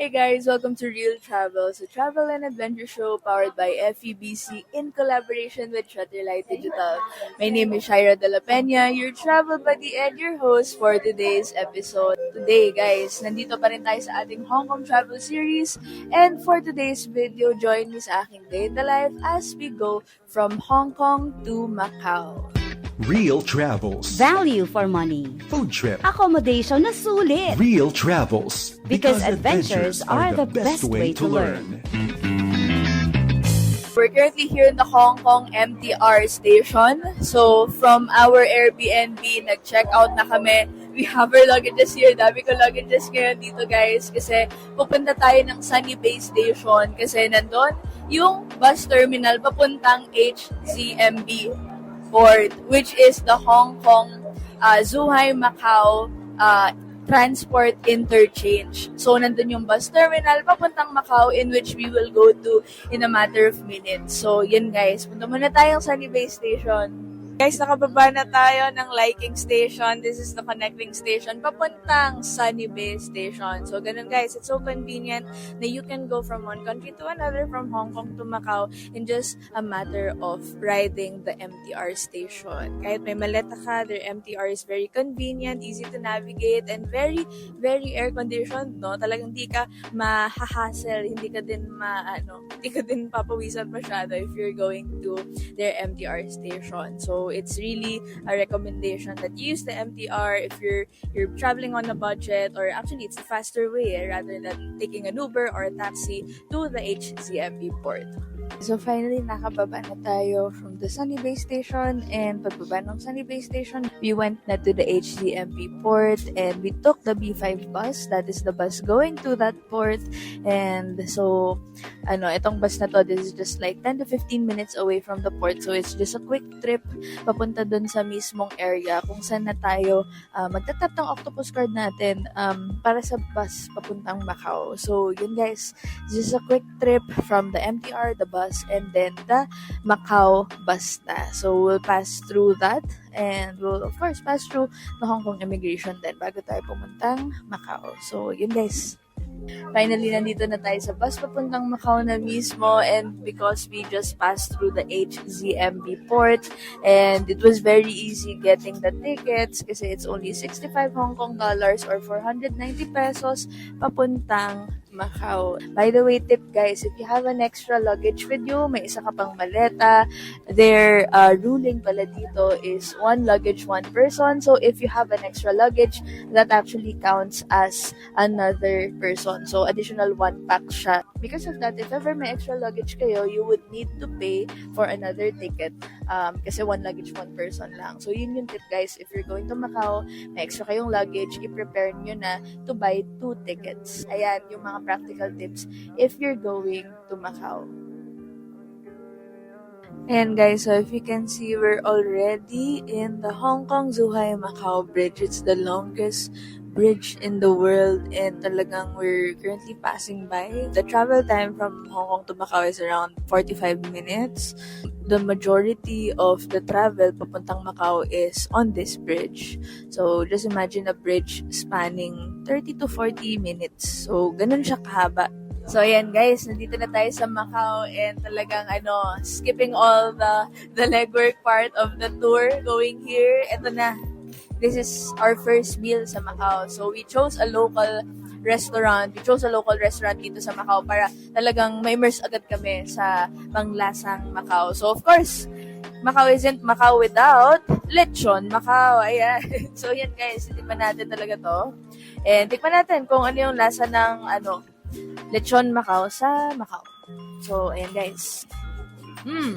Hey guys, welcome to Real Travel, a travel and adventure show powered by FEBC in collaboration with Shutterlight Digital. My name is Shaira De La Peña, your travel buddy and your host for today's episode. Today guys, nandito pa rin tayo sa ating Hong Kong travel series and for today's video, join me sa aking day in the life as we go from Hong Kong to Macau. Real Travels. Value for money. Food trip. Accommodation na sulit. Real Travels. Because adventures are the best way to learn. We're currently here in the Hong Kong MTR station. So, from our Airbnb, nag-check out na kami. We have our luggages here. Dami ko luggages ngayon dito, guys. Kasi pupunta tayo ng Sunny Bay Station. Kasi nandun yung bus terminal papuntang HZMB Port, which is the Hong Kong uh, Zhuhai Macau uh, transport interchange. So, nandun yung bus terminal papuntang Macau in which we will go to in a matter of minutes. So, yun guys. Punta muna tayong Sunny Bay Station. Guys, nakababa na tayo ng liking station. This is the connecting station papuntang Sunny Bay Station. So, ganun guys. It's so convenient na you can go from one country to another, from Hong Kong to Macau in just a matter of riding the MTR station. Kahit may maleta ka, their MTR is very convenient, easy to navigate, and very, very air-conditioned, no? Talagang di ka mahahassle, hindi ka din ma, ano, hindi ka din papawisan masyado if you're going to their MTR station. So, it's really a recommendation that you use the MTR if you're you're traveling on a budget or actually it's a faster way eh, rather than taking an Uber or a taxi to the HZMB port. So finally, nakababa na tayo from the Sunny Bay Station and pagbaba ng Sunny Bay Station, we went na to the HDMP port and we took the B5 bus. That is the bus going to that port. And so, ano, itong bus na to, this is just like 10 to 15 minutes away from the port. So it's just a quick trip papunta dun sa mismong area kung saan na tayo uh, magtatap ng octopus card natin um, para sa bus papuntang Macau. So yun guys, just a quick trip from the MTR, the bus, and then the Macau bus na. So we'll pass through that and we'll of course pass through the Hong Kong immigration then bago tayo pumuntang Macau. So yun guys. Finally, nandito na tayo sa bus papuntang Macau na mismo and because we just passed through the HZMB port and it was very easy getting the tickets kasi it's only 65 Hong Kong dollars or 490 pesos papuntang Macau. By the way, tip guys, if you have an extra luggage with you, may isa ka pang maleta, their uh, ruling pala dito is one luggage, one person. So if you have an extra luggage, that actually counts as another person. So additional one pack siya. Because of that, if ever may extra luggage kayo, you would need to pay for another ticket. Um, kasi one luggage, one person lang. So yun yung tip guys. If you're going to Macau, may extra kayong luggage, i-prepare nyo na to buy two tickets. Ayan, yung mga practical tips if you're going to Macau. And guys, so if you can see, we're already in the Hong Kong Zhuhai Macau Bridge. It's the longest bridge in the world and talagang we're currently passing by. The travel time from Hong Kong to Macau is around 45 minutes. The majority of the travel papuntang Macau is on this bridge. So just imagine a bridge spanning 30 to 40 minutes. So ganun siya kahaba. So ayan guys, nandito na tayo sa Macau and talagang ano, skipping all the the legwork part of the tour going here. Ito na, this is our first meal sa Macau. So we chose a local restaurant. We chose a local restaurant dito sa Macau para talagang ma-immerse agad kami sa panglasang Macau. So of course, Macau isn't Macau without lechon Macau. Ayan. So yan guys, tikman natin talaga to. And tikman natin kung ano yung lasa ng ano, lechon Macau sa Macau. So ayan guys. Hmm.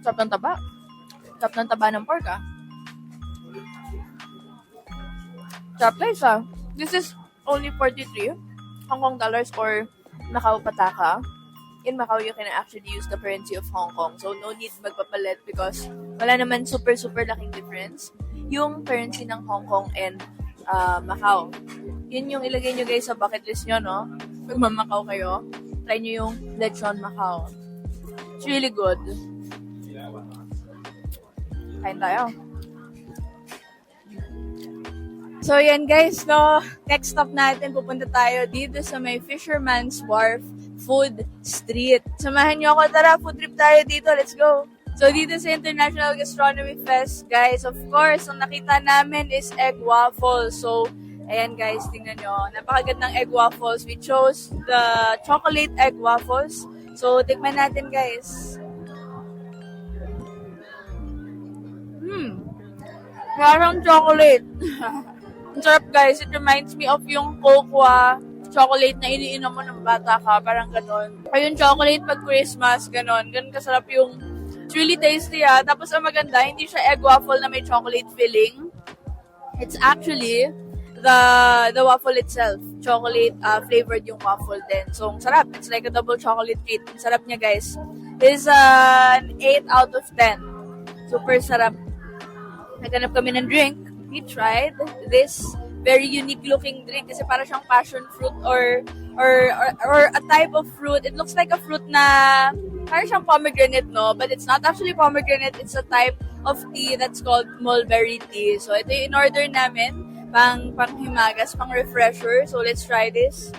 Sarap ng taba. Sarap ng taba ng pork ah. Sarap guys ah. This is only 43 Hong Kong dollars or Macau Pataka. In Macau, you can actually use the currency of Hong Kong. So, no need magpapalit because wala naman super, super laking difference. Yung currency ng Hong Kong and uh, Macau. Yun yung ilagay nyo guys sa bucket list nyo, no? Pag mamakaw kayo, try nyo yung lechon Macau. It's really good. Kain tayo. So yan guys, no, next stop natin, pupunta tayo dito sa may Fisherman's Wharf Food Street. Samahan niyo ako, tara, food trip tayo dito, let's go! So dito sa International Gastronomy Fest, guys, of course, ang nakita namin is egg waffles. So, ayan guys, tingnan nyo, napakagandang egg waffles. We chose the chocolate egg waffles. So, tikman natin guys. Hmm. Parang chocolate. Ang sarap guys. It reminds me of yung cocoa chocolate na iniinom mo ng bata ka. Parang ganon. Ayun, chocolate pag Christmas, ganon. Ganon kasarap yung It's really tasty ah. Tapos ang maganda, hindi siya egg waffle na may chocolate filling. It's actually the the waffle itself. Chocolate uh, flavored yung waffle din. So, ang sarap. It's like a double chocolate treat. Ang sarap niya, guys. It's uh, an 8 out of 10. Super sarap. Naghanap kami ng drink. We tried this very unique looking drink kasi para siyang passion fruit or or, or or a type of fruit. It looks like a fruit na parang siyang pomegranate, no? But it's not actually pomegranate. It's a type of tea that's called mulberry tea. So, ito yung in-order namin. Pang, pang himagas, pang refresher. So, let's try this.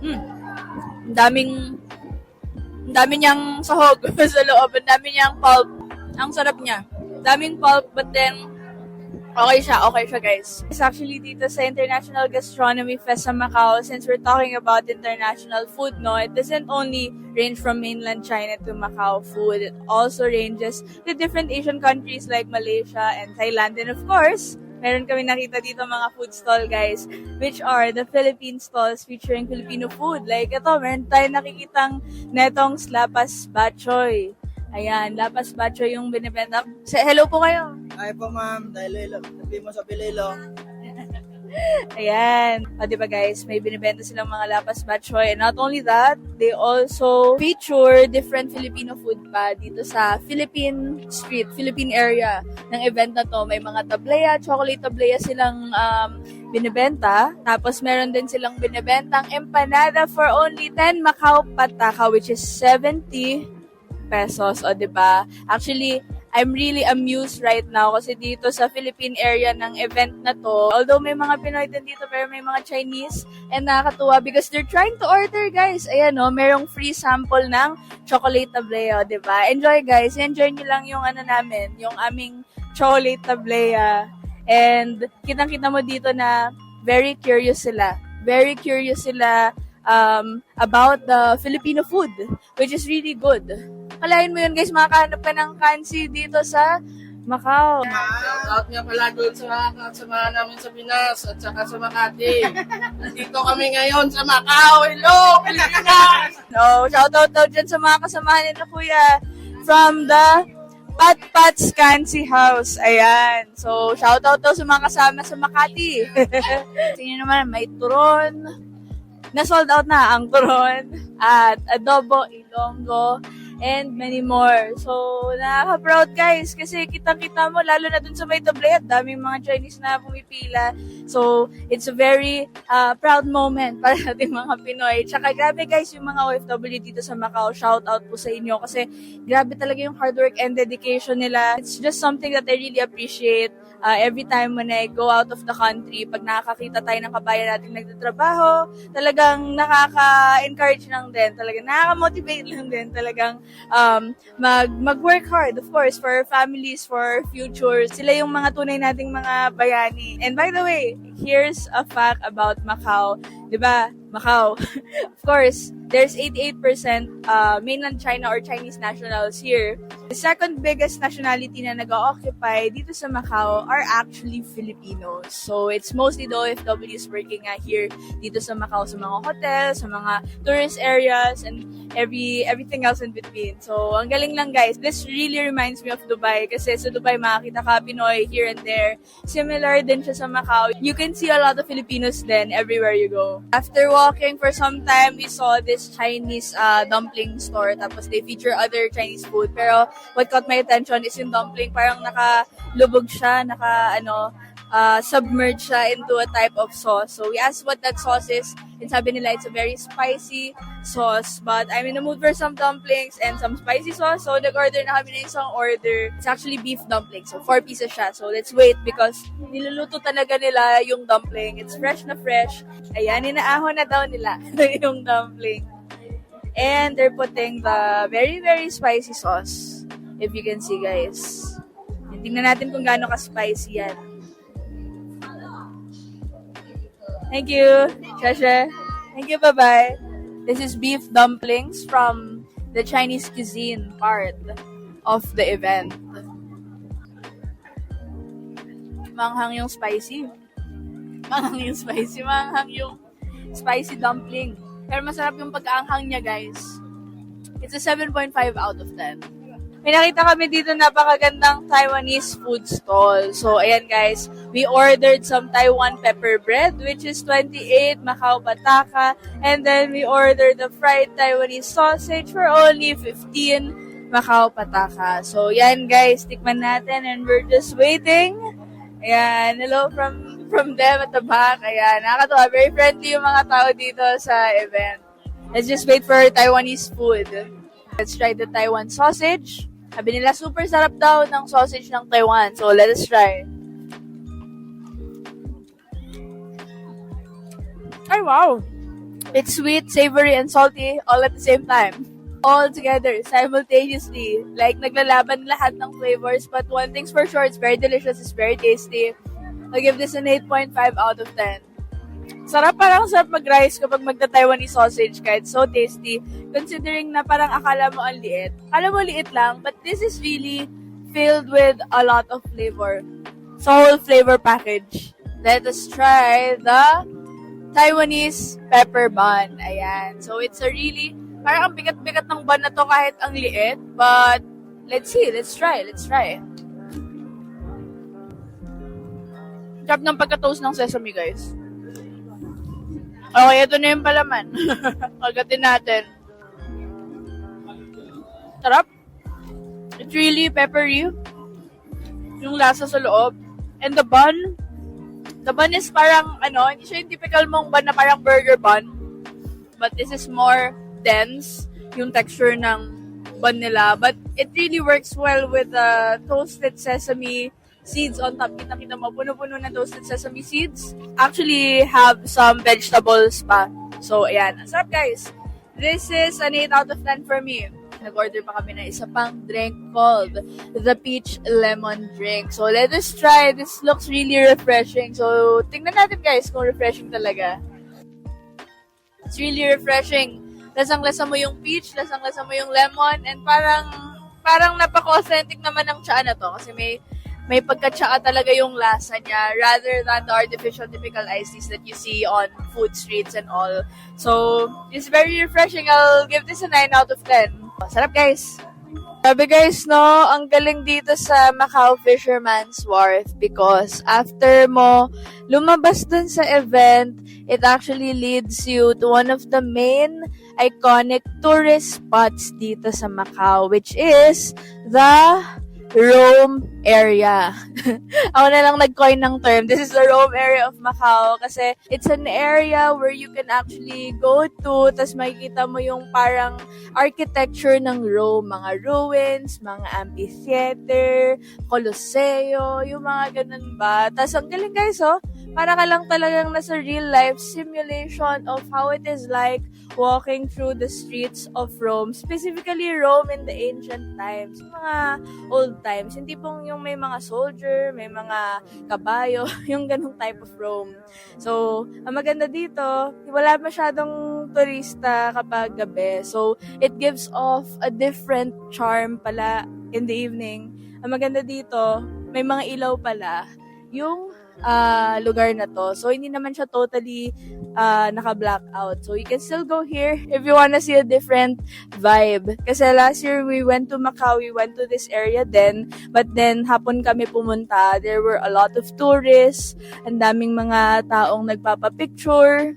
Hmm. Ang daming, dami niyang sahog sa loob. Ang dami niyang pulp. Ang sarap niya. Daming pulp, but then, Okay siya, okay siya guys. It's actually dito sa International Gastronomy Fest sa Macau, since we're talking about international food, no, it doesn't only range from mainland China to Macau food. It also ranges to different Asian countries like Malaysia and Thailand. And of course, meron kami nakita dito mga food stall guys, which are the Philippine stalls featuring Filipino food. Like ito, meron tayong nakikitang netong slapas bachoy. Ayan, lapas bachoy yung binibenta. Say hello po kayo. Ay po ma'am, dahil ilo, sabi mo sa Pililo. Ayan. O, di ba guys, may binibenta silang mga lapas batchoy. And not only that, they also feature different Filipino food pa dito sa Philippine Street, Philippine area ng event na to. May mga tablea, chocolate tablea silang um, binibenta. Tapos meron din silang binibentang empanada for only 10 Macau Pataka, which is 70 pesos. O, di ba? Actually, I'm really amused right now kasi dito sa Philippine area ng event na to, although may mga Pinoy din dito pero may mga Chinese and nakakatuwa because they're trying to order guys. Ayan no, merong free sample ng chocolate tablea, 'di ba? Enjoy guys, enjoy niyo lang yung ano namin, yung aming chocolate tablea. And kitang-kita mo dito na very curious sila. Very curious sila um, about the Filipino food, which is really good. Kalain mo yun guys, makakahanap ka ng kansi dito sa Macau. Shoutout nga pala doon sa kasama namin sa Pinas at saka sa Makati. Nandito kami ngayon sa Macau. Hello, Pilipinas! No, shoutout daw dyan sa mga kasamahan nila kuya from the Pat Pat's Kansi House. Ayan. So, shoutout daw sa mga kasama sa Makati. Tingnan naman, may turon. Na-sold out na ang turon. At adobo, ilonggo, and many more. So, nakaka-proud guys kasi kitang-kita mo, lalo na dun sa may tablet, daming mga Chinese na pumipila. So, it's a very uh, proud moment para sa ating mga Pinoy. Tsaka grabe guys, yung mga OFW dito sa Macau, shout out po sa inyo kasi grabe talaga yung hard work and dedication nila. It's just something that I really appreciate uh, every time when I go out of the country, pag nakakakita tayo ng kabayan natin nagtatrabaho, talagang nakaka-encourage lang din, talagang nakaka-motivate lang din, talagang um, mag, mag-work hard, of course, for our families, for our futures. Sila yung mga tunay nating mga bayani. And by the way, here's a fact about Macau. ba? Macau. of course, there's 88% uh, mainland China or Chinese nationals here. The second biggest nationality na nag-occupy dito sa Macau are actually Filipinos. So, it's mostly the OFWs working uh, here dito sa Macau sa mga hotels, sa mga tourist areas, and every everything else in between. So, ang galing lang guys. This really reminds me of Dubai kasi sa Dubai makakita ka Pinoy here and there. Similar din siya sa Macau. You can see a lot of Filipinos then everywhere you go. After walking for some time, we saw this Chinese uh, dumpling store. Tapos they feature other Chinese food. Pero what caught my attention is yung dumpling. Parang nakalubog siya, naka ano, uh, submerge siya into a type of sauce. So we asked what that sauce is, and sabi nila it's a very spicy sauce. But I'm in the mood for some dumplings and some spicy sauce. So nag-order na kami ng isang order. It's actually beef dumplings. So four pieces siya. So let's wait because niluluto talaga nila yung dumpling. It's fresh na fresh. Ayan, inaahon na daw nila yung dumpling. And they're putting the very, very spicy sauce. If you can see, guys. Tingnan natin kung gaano ka-spicy yan. Thank you, Shasha. Thank you, bye-bye. This is beef dumplings from the Chinese cuisine part of the event. Manghang yung spicy. Manghang yung spicy. Manghang yung spicy dumpling. Pero masarap yung pagkaanghang niya, guys. It's a 7.5 out of 10. May nakita kami dito napakagandang Taiwanese food stall. So, ayan guys, we ordered some Taiwan pepper bread, which is 28 Macau Bataka. And then we ordered the fried Taiwanese sausage for only 15 Macau Pataka. So, yan guys, tikman natin and we're just waiting. Ayan, hello from from them at the back. Ayan, nakakatawa. Very friendly yung mga tao dito sa event. Let's just wait for Taiwanese food. Let's try the Taiwan sausage. Sabi nila, super sarap daw ng sausage ng Taiwan. So, let us try. Ay, wow! It's sweet, savory, and salty all at the same time. All together, simultaneously. Like, naglalaban lahat ng flavors. But one thing's for sure, it's very delicious, it's very tasty. I'll give this an 8.5 out of 10. Sarap parang sarap mag-rice kapag magta-Taiwanese sausage ka. It's so tasty. Considering na parang akala mo ang liit. Akala mo liit lang, but this is really filled with a lot of flavor. A whole flavor package. Let us try the Taiwanese pepper bun. Ayan. So, it's a really, parang ang bigat-bigat ng bun na to kahit ang liit. But, let's see. Let's try. Let's try. Sarap ng pagka-toast ng sesame, guys. Okay, ito na yung palaman. Agatin natin. Sarap. It's really peppery. Yung lasa sa loob. And the bun, the bun is parang, ano, hindi siya yung typical mong bun na parang burger bun. But this is more dense, yung texture ng bun nila. But it really works well with the toasted sesame seeds on top. Kita-kita mo, puno-puno na toasted sesame seeds. Actually, have some vegetables pa. So, ayan. Ang sarap, guys. This is an 8 out of 10 for me. Nag-order pa kami na isa pang drink called the Peach Lemon Drink. So, let us try. This looks really refreshing. So, tingnan natin, guys, kung refreshing talaga. It's really refreshing. Lasang-lasa mo yung peach, lasang-lasa mo yung lemon, and parang, parang napaka-authentic naman ng tsaa na to. Kasi may may pagka-tsaa talaga yung lasa niya rather than the artificial typical iced teas that you see on food streets and all. So, it's very refreshing. I'll give this a 9 out of 10. Sarap, guys! Sabi guys, no, ang galing dito sa Macau Fisherman's Wharf because after mo lumabas dun sa event, it actually leads you to one of the main iconic tourist spots dito sa Macau, which is the Rome area. Ako na lang nag-coin ng term. This is the Rome area of Macau kasi it's an area where you can actually go to tas makikita mo yung parang architecture ng Rome. Mga ruins, mga amphitheater, Colosseo, yung mga ganun ba. Tas ang galing guys, oh. Para ka lang talagang nasa real life simulation of how it is like walking through the streets of Rome. Specifically, Rome in the ancient times. Mga old times. Hindi pong yung may mga soldier, may mga kabayo, yung ganung type of Rome. So, ang maganda dito, wala masyadong turista kapag gabi. So, it gives off a different charm pala in the evening. Ang maganda dito, may mga ilaw pala. Yung ah, lugar na to. So, hindi naman siya totally uh, naka-black out. So, you can still go here if you wanna see a different vibe. Kasi last year, we went to Macau, we went to this area then, but then, hapon kami pumunta. There were a lot of tourists, ang daming mga taong nagpapapicture.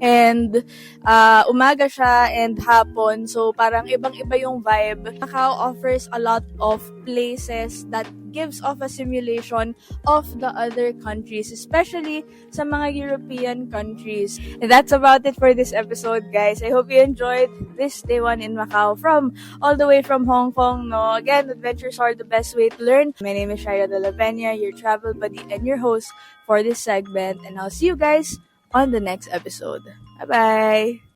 And uh, umaga siya and hapon. So parang ibang-iba yung vibe. Macau offers a lot of places that gives off a simulation of the other countries, especially sa mga European countries. And that's about it for this episode, guys. I hope you enjoyed this day one in Macau from all the way from Hong Kong. No, again, adventures are the best way to learn. My name is Shaya De La Peña, your travel buddy and your host for this segment. And I'll see you guys on the next episode. Bye bye.